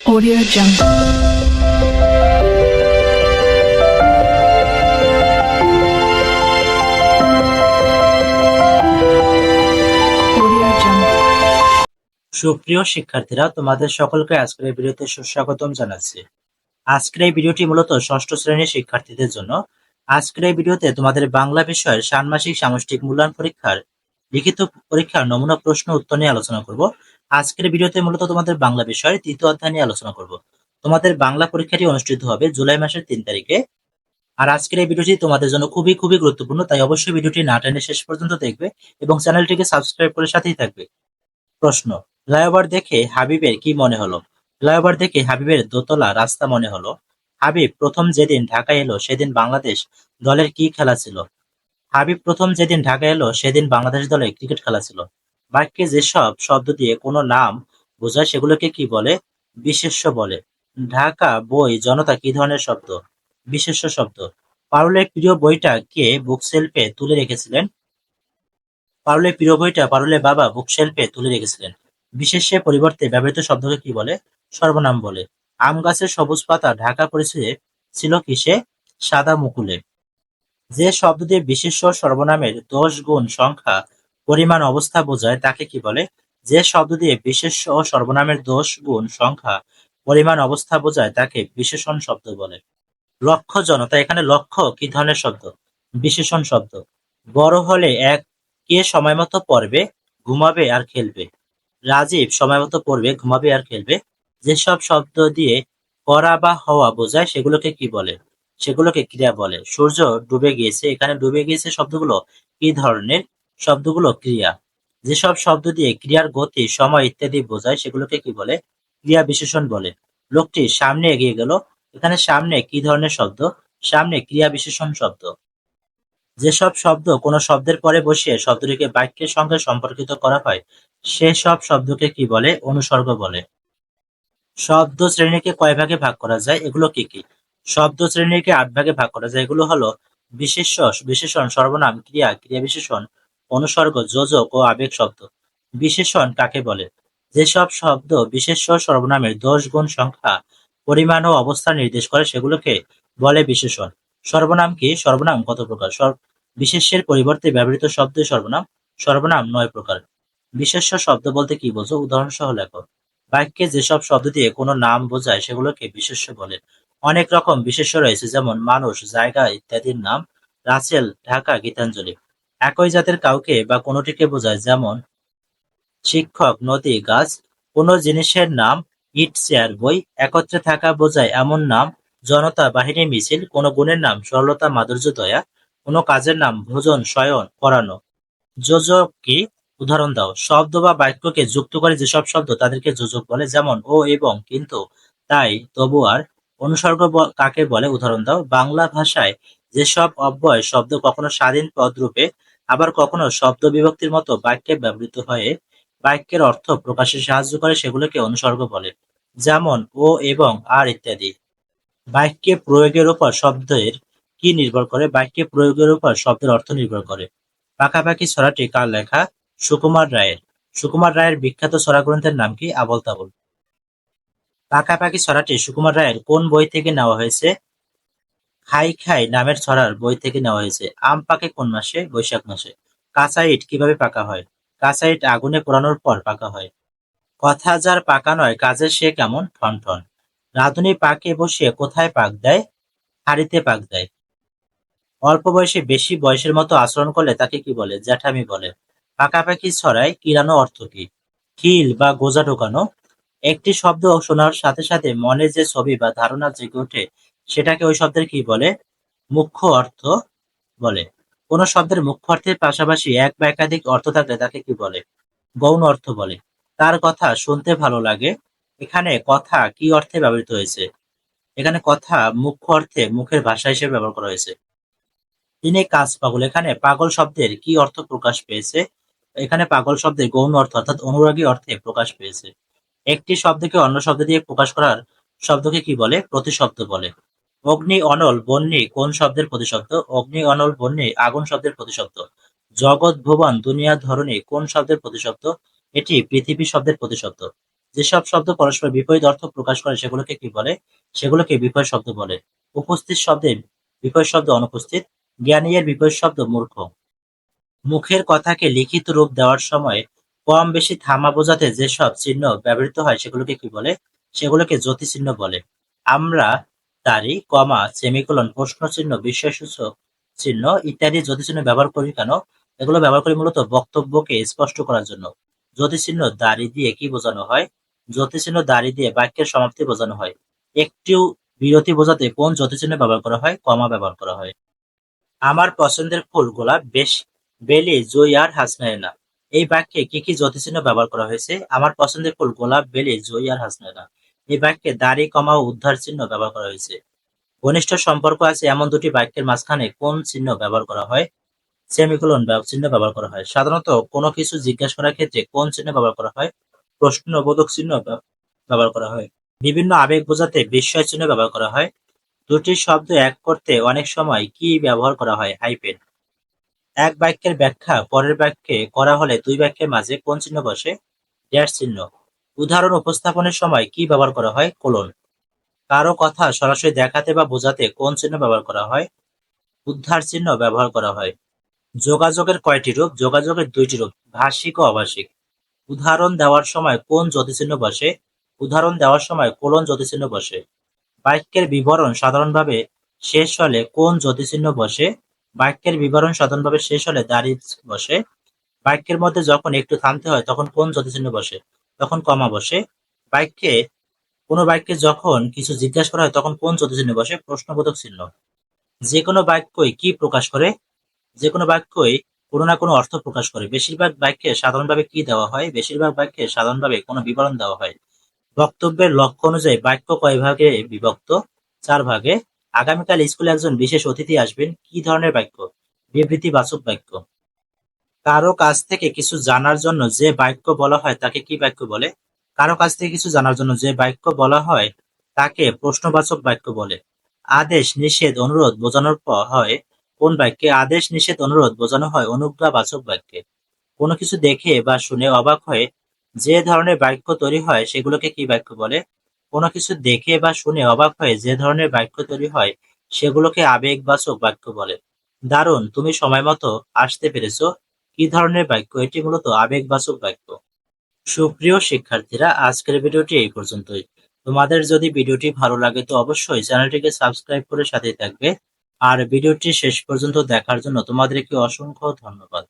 Audio Jungle. সুপ্রিয় শিক্ষার্থীরা, তোমাদের সকলকে আজকের এই ভিডিওতে সুস্বাগতম জানাচ্ছি। আজকের এই ভিডিওটি মূলত ষষ্ঠ শ্রেণির শিক্ষার্থীদের জন্য। আজকের এই ভিডিওতে তোমাদের বাংলা বিষয়ের ষান্মাসিক সামষ্টিক মূল্যায়ন পরীক্ষার লিখিত পরীক্ষার নমুনা প্রশ্ন উত্তর নিয়ে আলোচনা করব। আজকের ভিডিওতে মূলত তোমাদের বাংলা বিষয়ের তৃতীয় অধ্যায় নিয়ে আলোচনা করব। তোমাদের বাংলা পরীক্ষাটি অনুষ্ঠিত হবে জুলাই মাসের তিন তারিখে। আর আজকের এই ভিডিওটি তোমাদের জন্য খুবই খুবই গুরুত্বপূর্ণ, তাই অবশ্যই ভিডিওটি না টেনে শেষ পর্যন্ত দেখবে এবং চ্যানেলটিকে সাবস্ক্রাইব করে সাথেই থাকবে। প্রশ্ন, ফ্লাইওভার দেখে হাবিবের কি মনে হলো? ফ্লাইওভার দেখে হাবিবের দোতলা রাস্তা মনে হলো। হাবিব প্রথম যেদিন ঢাকায় এলো সেদিন বাংলাদেশ দলের কি খেলা ছিল? হাবিব প্রথম যেদিন ঢাকায় এলো সেদিন বাংলাদেশ দলের ক্রিকেট খেলা ছিল। বাক্যে যেসব শব্দ দিয়ে কোনো নাম বোঝায় সেগুলোকে কি বলে? বিশেষ্য বলে। ঢাকা বই, জনতা কি ধরনের শব্দ? বিশেষ্য শব্দ। পারুলের প্রিয় বইটা কে বুক সেলফে তুলে রেখেছিলেন? পারুলের প্রিয় বইটা পারুলের বাবা বুকশেলফে তুলে রেখেছিলেন। বিশেষ্যের পরিবর্তে ব্যবহৃত শব্দকে কি বলে? সর্বনাম বলে। আম গাছের সবুজ পাতা ঢাকা পড়েছে ছিল কিসে সাদা মুকুলে। যে শব্দ দিয়ে বিশেষ্য সর্বনামের দশ গুণ সংখ্যা পরিমাণ অবস্থা বোঝায় তাকে কি বলে? যে শব্দ দিয়ে বিশেষ ও সর্বনামের দোষ গুণ সংখ্যা পরিমাণ অবস্থা বোঝায় তাকে বিশেষণ শব্দ বলে। লক্ষ্য জনতা, এখানে লক্ষ্য কি ধরনের শব্দ? বিশেষণ শব্দ। বড় হলে এক কে সময় মতো পড়বে, ঘুমাবে আর খেলবে। রাজীব সময় মতো পড়বে, ঘুমাবে আর খেলবে। যেসব শব্দ দিয়ে করা বা হওয়া বোঝায় সেগুলোকে কি বলে? সেগুলোকে ক্রিয়া বলে। সূর্য ডুবে গিয়েছে, এখানে ডুবে গিয়েছে শব্দগুলো কি ধরনের? শব্দগুলো ক্রিয়া। যেসব শব্দ দিয়ে ক্রিয়ার গতি, সময় ইত্যাদি বোঝায়, সেগুলোকে কি বলে? ক্রিয়া বিশেষণ বলে। লোকটি সামনে এগিয়ে গেল। এখানে সামনে কি ধরনের শব্দ? সামনে ক্রিয়া বিশেষণ শব্দ। যেসব শব্দ কোনো শব্দের পরে বসিয়ে শব্দটিকে বাক্যের সঙ্গে সম্পর্কিত করা হয়, সেসব শব্দকে কি বলে? অনুসর্গ বলে। শব্দ শ্রেণীকে কয় ভাগে ভাগ করা যায়? এগুলো কি কি? শব্দ শ্রেণীকে আট ভাগে ভাগ করা যায়। এগুলো হলো বিশেষ বিশেষণ সর্বনাম, ক্রিয়া ক্রিয়া বিশেষণ অনুসর্গ, যোজক ও আবেগ শব্দ। বিশেষণ কাকে বলে? যেসব শব্দ বিশেষ সর্বনামের দশ গুণ সংখ্যা, পরিমাণ ও অবস্থা নির্দেশ করে সেগুলোকে বলে বিশেষণ। সর্বনাম কি? সর্বনাম কত প্রকার? বিশেষের পরিবর্তে ব্যবহৃত শব্দ সর্বনাম সর্বনাম নয় প্রকার। বিশেষ্য শব্দ বলতে কি বোঝো? উদাহরণ সহ লেখো। বাক্যে যেসব শব্দ দিয়ে কোনো নাম বোঝায় সেগুলোকে বিশেষ্য বলে। অনেক রকম বিশেষ্য রয়েছে, যেমন মানুষ, জায়গা ইত্যাদির নাম। রাসেল, ঢাকা, গীতাঞ্জলি। একই জাতের কাউকে বা কোনোটিকে বোঝায় যেমন শিক্ষক, নদী, গাছ, কোনো জিনিসের নাম, ইট, চেয়ার, বই একত্রে থাকা বোঝায় এমন নাম, জনতা, বাহিনী, মিছিল, কোনো গুণের নাম, সরলতা, মাধুর্য, দয়া, কোনো কাজের নাম, ভোজন, শয়ন পড়ানো যোজক কি? উদাহরণ দাও। শব্দ বা বাক্যকে যুক্ত করে যেসব শব্দ তাদেরকে যোজক বলে যেমন ও এবং কিন্তু তাই, তবু আর অনুসর্গ কাকে বলে? উদাহরণ দাও। বাংলা ভাষায় যেসব অব্যয় শব্দ কখনো স্বাধীন পদ রূপে আবার কখনো শব্দ বিভক্তির মতো বাক্যে ব্যবহৃত হয়ে বাক্যের অর্থ প্রকাশে সাহায্য করে সেগুলোকে অনুসর্গ বলে, যেমন ও এবং আর ইত্যাদি। বাক্যে প্রয়োগের উপর শব্দের কি নির্ভর করে? বাক্যে প্রয়োগের উপর শব্দের অর্থ নির্ভর করে। পাকাপাকি ছড়াটি কার লেখা? সুকুমার রায়ের। সুকুমার রায়ের বিখ্যাত ছড়া গ্রন্থের নাম কি? আবল তাবল। পাকাপাকি ছড়াটি সুকুমার রায়ের কোন বই থেকে নেওয়া হয়েছে? খাই খাই নামের ছড়ার বই থেকে নেওয়া হয়েছে। আম পাকে কোন মাসে? বৈশাখ মাসে। কাঁচা ইট কীভাবে পাকা হয়? কাঁচা ইট আগুনে পোড়ানোর পর পাকা হয়। কথা যার পাকা নয় কাজের সে কেমন? ঠন ঠন। রাঁধুনি পাকে বসে কোথায় পাক দেয়? হাড়িতে পাক দেয়। অল্প বয়সে বেশি বয়সের মতো আচরণ করলে তাকে কি বলে? জ্যাঠামি বলে। পাকাপাকি ছড়ায় কিরানো অর্থ কি? খিল বা গোজা ঢোকানো? একটি শব্দ শোনার সাথে সাথে মনে যে ছবি বা ধারণা জেগে ওঠে সেটাকে ওই শব্দের কি বলে? মুখ্য অর্থ বলে। কোন শব্দের মুখ্য অর্থের পাশাপাশি এক বা একাধিক অর্থ থাকলে তাকে কি বলে? গৌণ অর্থ বলে। তার কথা শুনতে ভালো লাগে। এখানে কথা কি অর্থে ব্যবহৃত হয়েছে? এখানে কথা মুখ্য অর্থে মুখের ভাষা হিসেবে ব্যবহার করা হয়েছে। তিনি কাজ পাগল। এখানে পাগল শব্দের কি অর্থ প্রকাশ পেয়েছে? এখানে পাগল শব্দের গৌণ অর্থ অর্থাৎ অনুরাগী অর্থে প্রকাশ পেয়েছে। একটি শব্দকে অন্য শব্দ দিয়ে প্রকাশ করার শব্দকে কি বলে? প্রতিশব্দ বলে। অগ্নি অনল বন্যী কোন শব্দের প্রতিশব্দ? অগ্নি অনল বন্যী আগুন শব্দের প্রতিশব্দ। জগৎ ভুবন দুনিয়া ধরনী কোন শব্দের প্রতিশব্দ? এটি পৃথিবী শব্দের প্রতিশব্দ। যেসব শব্দ পরস্পর বিপরীত অর্থ প্রকাশ করে সেগুলোকে কি বলে? সেগুলোকে বিপরীত শব্দ বলে। উপস্থিত শব্দের বিপরীত শব্দ অনুপস্থিত। জ্ঞানী এর বিপরীত শব্দ মূর্খ। মুখের কথাকে লিখিত রূপ দেওয়ার সময় কম বেশি থামা বোঝাতে যেসব চিহ্ন ব্যবহৃত হয় সেগুলোকে কি বলে? সেগুলোকে জ্যোতি চিহ্ন বলে। আমরা তারি কমা, সেমিকোলন প্রশ্ন চিহ্ন বিস্ময়সূচক চিহ্ন ইত্যাদি চিহ্ন ব্যবহার করি কেন? এগুলো ব্যবহার করি মূলত বক্তব্যকে স্পষ্ট করার জন্য। চিহ্ন দাড়ি দিয়ে কি বোঝানো হয়? চিহ্ন দাড়ি দিয়ে বাক্যের সমাপ্তি বোঝানো হয়। একটিও বিরতি বোঝাতে কোন চিহ্ন ব্যবহার করা হয়? কমা ব্যবহার করা হয়। আমার পছন্দের ফুল গোলাপ বেশ বেলি, জই আর হাসনায়না। এই বাক্যে কি কি জ্যোতিচিহ্ন ব্যবহার করা হয়েছে? আমার পছন্দের ফুল গোলাপ, বেলি, জই আর হাসনায়না। এই বাক্যে দাড়ি কমা ও উদ্ধার চিহ্ন ব্যবহার করা হয়েছে। ঘনিষ্ঠ সম্পর্ক আছে এমন দুটি বাক্যের মাঝখানে কোন চিহ্ন ব্যবহার করা হয়? সেমিকোলন চিহ্ন ব্যবহার করা হয়। সাধারণত কোনো কিছু জিজ্ঞাসা করার ক্ষেত্রে কোন চিহ্ন ব্যবহার করা হয়? প্রশ্নবোধক চিহ্ন ব্যবহার করা হয়। বিভিন্ন আবেগ বোঝাতে বিস্ময় চিহ্ন ব্যবহার করা হয়। দুটি শব্দ এক করতে অনেক সময় কি ব্যবহার করা হয়? হাইপেন। এক বাক্যের ব্যাখ্যা পরের বাক্যে করা হলে দুই বাক্যের মাঝে কোন চিহ্ন বসে? ড্যাশ চিহ্ন। উদাহরণ উপস্থাপনের সময় কি ব্যবহার করা হয়? কোলন। কারও কথা সরাসরি দেখাতে বা বোঝাতে কোন চিহ্ন ব্যবহার করা হয়? উদ্ধার চিহ্ন ব্যবহার করা হয়। যোগাযোগের কয়টি রূপ? যোগাযোগের দুইটি রূপ, ভাষিক ও অভাষিক। উদাহরণ দেওয়ার সময় কোন জ্যোতিচিহ্ন বসে? উদাহরণ দেওয়ার সময় কোলন জ্যোতিচিহ্ন বসে। বাক্যের বিবরণ সাধারণভাবে শেষ হলে কোন জ্যোতিচিহ্ন বসে? বাক্যের বিবরণ সাধারণভাবে শেষ হলে দাঁড়িয়ে বসে। বাক্যের মধ্যে যখন একটু থামতে হয়, তখন কোন জ্যোতিচিহ্ন বসে? তখন কমা বসে। বাক্যে কোনো বাক্যে যখন কিছু জিজ্ঞাসা করা হয়, তখন কোন জ্যোতিচিহ্ন বসে? প্রশ্নবোধক চিহ্ন যে কোনো বাক্যই কি প্রকাশ করে? যে কোনো বাক্যই কোনো না কোনো অর্থ প্রকাশ করে। বেশিরভাগ বাক্যে সাধারণভাবে কি দেওয়া হয়? বেশিরভাগ বাক্যে সাধারণভাবে কোনো বিবরণ দেওয়া হয়। বক্তব্যের লক্ষ্য অনুযায়ী বাক্য কয় ভাগে বিভক্ত? চার ভাগে। আগামীকাল স্কুলে একজন বিশেষ অতিথি আসবেন। কি ধরনের বাক্য বিবৃতিবাচক বাক্য কারও কাছ থেকে কিছু জানার জন্য যে বাক্য বলা হয় তাকে কি বাক্য বলে? কারও কাছ থেকে কিছু জানার জন্য যে বাক্য বলা হয় তাকে প্রশ্নবাচক বাক্য বলে। আদেশ, নিষেধ, অনুরোধ বোঝানোর পর হয় কোন বাক্যে? আদেশ, নিষেধ, অনুরোধ বোঝানো হয় অনুজ্ঞাবাচক বাক্যে। কোনো কিছু দেখে বা শুনে অবাক হয়ে যে ধরনের বাক্য তৈরি হয় সেগুলোকে কি বাক্য বলে? কোনো কিছু দেখে বা শুনে অবাক হয়ে যে ধরনের বাক্য তৈরি হয় সেগুলোকে আবেগবাচক বাক্য বলে। দারুণ, তুমি সময় মতো আসতে পেরেছ। কি ধরনের বাক্য এটি মূলত আবেগবাচক বাক্য সুপ্রিয় শিক্ষার্থীরা, আজকের ভিডিওটি এই পর্যন্তই। তোমাদের যদি ভিডিওটি ভালো লাগে তো অবশ্যই চ্যানেলটিকে সাবস্ক্রাইব করে সাথে থাকবে। আর ভিডিওটি শেষ পর্যন্ত দেখার জন্য তোমাদেরকে অসংখ্য ধন্যবাদ।